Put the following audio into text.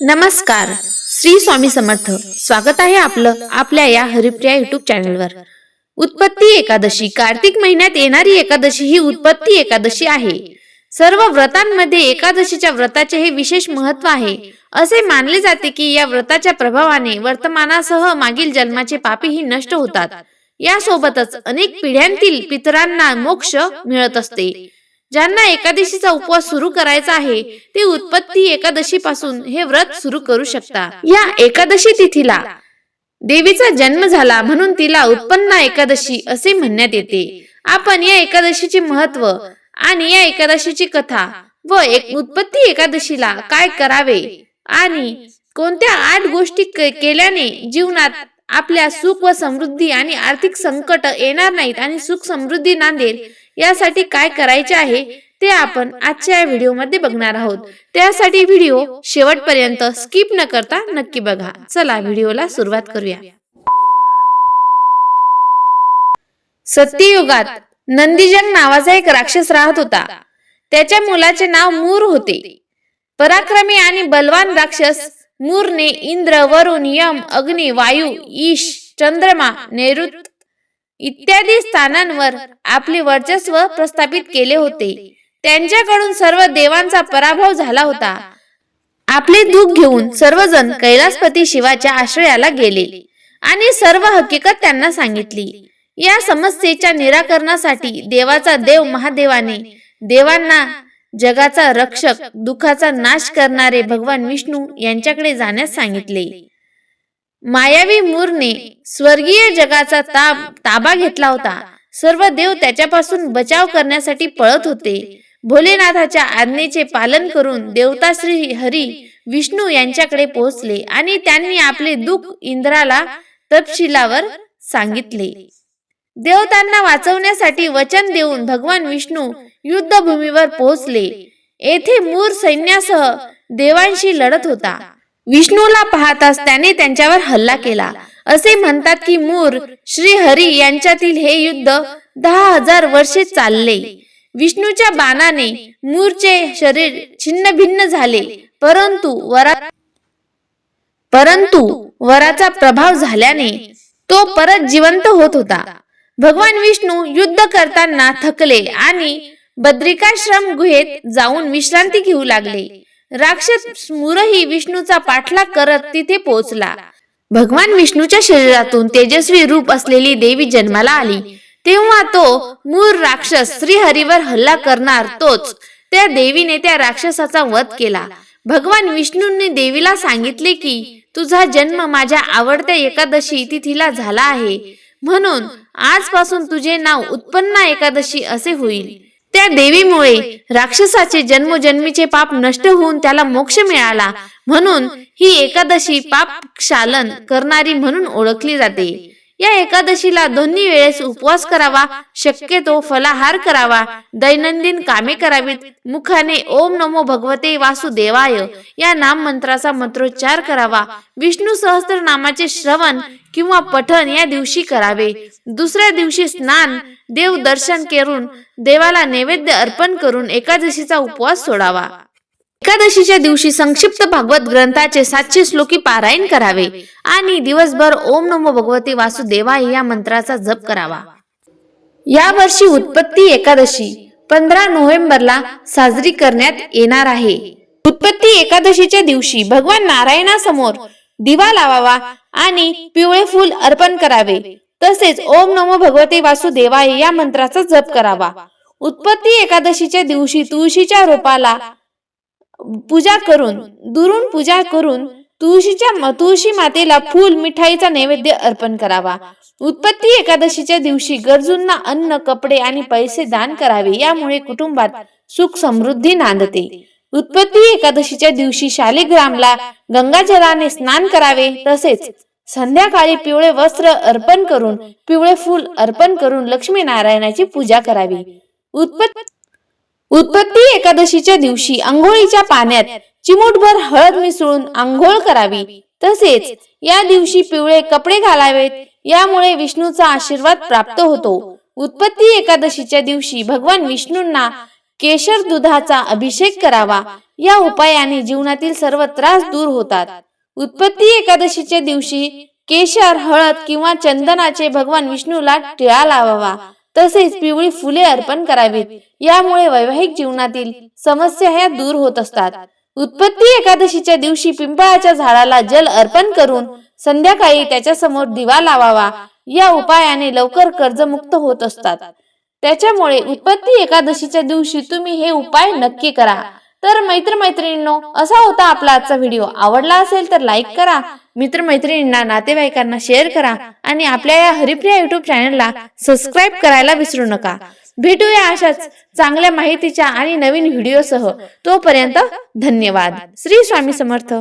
नमस्कार. श्री स्वामी समर्थ. स्वागत आहे आपलं आपल्या या हरिप्रिया युट्यूब चॅनलवर उत्पत्ती एकादशी. कार्तिक महिन्यात येणारी एकादशी ही उत्पत्ती एकादशी आहे. सर्व व्रतांमध्ये एकादशीच्या व्रताचे हे विशेष महत्त्व आहे. असे मानले जाते की या व्रताच्या प्रभावाने वर्तमानासह मागील जन्माचे पापीही नष्ट होतात. यासोबतच अनेक पिढ्यांतील पितरांना मोक्ष मिळत असते. ज्यांना एकादशीचा उपवास सुरू करायचा आहे ते उत्पत्ती एकादशी पासून हे व्रत सुरू करू शकता. या एकादशी तिथीला देवीचा जन्म झाला म्हणून तिला उत्पन्न एकादशी असे म्हणण्यात येते. आपण या एकादशीचे महत्त्व आणि या एकादशीची कथा व एक उत्पत्ती एकादशीला काय करावे आणि कोणत्या आठ गोष्टी केल्याने जीवनात आपल्या सुख व समृद्धी आणि आर्थिक संकट येणार नाहीत आणि सुख समृद्धी नांदेल यासाठी काय करायचे आहे ते आपण आजच्या या व्हिडिओमध्ये बघणार आहोत. त्यासाठी व्हिडिओ शेवटपर्यंत स्किप न करता नक्की बघा. चला व्हिडिओला सुरुवात करूया. सत्ययुगात नंदीजन नावाचा एक राक्षस राहत होता. त्याच्या मुलाचे नाव मूर होते. पराक्रमी आणि बलवान राक्षस मूरने इंद्र वरुण यम अग्नी वायू ईश चंद्रमा नैऋत्य इत्यादी स्थानांवर आपले वर्चस्व प्रस्थापित केले होते. त्यांच्याकडून सर्व देवांचा पराभव झाला होता. आपले दुःख घेऊन सर्वजण कैलासपती शिवाच्या आश्रयाला गेले आणि सर्व हकीकत त्यांना सांगितली. या समस्येच्या निराकरणासाठी देवाचा देव महादेवाने देवांना जगाचा रक्षक दुःखाचा नाश करणारे भगवान विष्णू यांच्याकडे जाण्यास सांगितले. मायावी मूरने स्वर्गीय जगाचा ताब ताबा घेतला होता. सर्व देव त्याच्यापासून बचाव करण्यासाठी पळत होते. भोलेनाथाच्या आज्ञेचे पालन करून देवता श्री हरी विष्णू यांच्याकडे पोहोचले आणि त्यांनी आपले दुःख इंद्राला तपशिलावर सांगितले. देवतांना वाचवण्यासाठी वचन देऊन भगवान विष्णू युद्धभूमीवर पोहोचले. येथे मूर सैन्यासह देवांशी लढत होता. विष्णूला पाहताच त्याने त्यांच्यावर हल्ला केला. असे म्हणतात की मूर श्री हरी यांच्यातील हे युद्ध दहा हजार वर्षे चालले. विष्णूच्या बाणाने मूरचे शरीर छिन्न भिन्न झाले. परंतु वरा परंतु वराचा प्रभाव झाल्याने तो परत जिवंत होत होता. भगवान विष्णू युद्ध करताना थकले आणि बद्रिकाश्रम गुहेत जाऊन विश्रांती घेऊ लागले. राक्षस मुरही विष्णूचा पाठलाग करत तिथे पोहोचला. भगवान विष्णूच्या शरीरातून तेजस्वी रूप असलेली देवी जन्माला आली. तेव्हा तो मूर राक्षस श्रीहरीवर हल्ला करणार तोच. त्या देवीने त्या राक्षसाचा वध केला. भगवान विष्णूंनी देवीला सांगितले की तुझा जन्म माझ्या आवडत्या एकादशी तिथीला झाला आहे. म्हणून आजपासून तुझे नाव उत्पन्ना एकादशी असे होईल. त्या देवीमुळे राक्षसाचे जन्मोजन्मीचे पाप नष्ट होऊन त्याला मोक्ष मिळाला. म्हणून ही एकादशी पाप क्षालन करणारी म्हणून ओळखली जाते. या एकादशीला दोन्ही वेळेस उपवास करावा शक्यतो फलाहार करावा दैनंदिन कामे करावीत. मुखाने ओम नमो भगवते वासुदेवाय. या नाम मंत्राचा मंत्रोच्चार करावा. विष्णू सहस्त्र नामाचे श्रवण किंवा पठण या दिवशी करावे. दुसऱ्या दिवशी स्नान देव दर्शन करून देवाला नैवेद्य अर्पण करून एकादशीचा उपवास सोडावा. एकादशीच्या दिवशी संक्षिप्त भागवत ग्रंथाचे सातशे श्लोकी पारायण करावे आणि दिवसभर ओम नमो भगवते वासुदेवाय या मंत्राचा जप करावा. या वर्षी उत्पत्ती एकादशी पंधरा नोव्हेंबरला साजरी करण्यात येणार आहे. उत्पत्ती एकादशीच्या दिवशी भगवान नारायणासमोर दिवा लावावा आणि पिवळे फूल अर्पण करावे. तसेच ओम नमो भगवते वासुदेवाय या मंत्राचा जप करावा. उत्पत्ती एकादशीच्या दिवशी तुळशीच्या रोपाला पूजा करून दुरून पूजा करून तुळशीच्या तुळशी मातेला फूल मिठाईचा नैवेद्य अर्पण करावा. उत्पत्ती एकादशीच्या दिवशी गरजूंना अन्न कपडे आणि पैसे दान करावे. यामुळे कुटुंबात सुख समृद्धी नांदते. उत्पत्ती एकादशीच्या दिवशी शालिग्रामला गंगाजलाने स्नान करावे. तसेच संध्याकाळी पिवळे वस्त्र अर्पण करून पिवळे फूल अर्पण करून लक्ष्मी नारायणाची पूजा करावी. उत्पत्ती उत्पत्ती एकादशीच्या दिवशी आंघोळीच्या पाण्यात चिमूटभर हळद मिसळून आंघोळ करावी. तसेच या दिवशी पिवळे कपडे घालावेत यामुळे विष्णूचा आशीर्वाद प्राप्त होतो. उत्पत्ती एकादशीच्या दिवशी भगवान विष्णूंना केशर दुधाचा अभिषेक करावा. या उपायाने जीवनातील सर्व त्रास दूर होतात. उत्पत्ती एकादशीच्या दिवशी केशर हळद किंवा चंदनाचे भगवान विष्णूला टिळा लावावा. तसेच पिवळी फुले अर्पण करावीत. यामुळे वैवाहिक जीवनातील समस्या ह्या दूर होत असतात. उत्पत्ती एकादशीच्या दिवशी पिंपळाच्या झाडाला जल अर्पण करून संध्याकाळी त्याच्यासमोर दिवा लावावा. या उपायाने लवकर कर्जमुक्त होत असतात. त्याच्यामुळे उत्पत्ती एकादशीच्या दिवशी तुम्ही हे उपाय नक्की करा. तर मैत्रमैत्रिणींनो असा होता आपला आजचा व्हिडिओ. आवडला असेल तर लाईक करा. मित्रमैत्रिणींना नातेवाईकांना शेअर करा आणि आपल्या या हरिप्रिया युट्यूब चॅनलला सबस्क्राईब करायला विसरू नका. भेटूया अशाच चांगल्या माहितीच्या आणि नवीन व्हिडिओसह. तोपर्यंत धन्यवाद. श्री स्वामी समर्थ.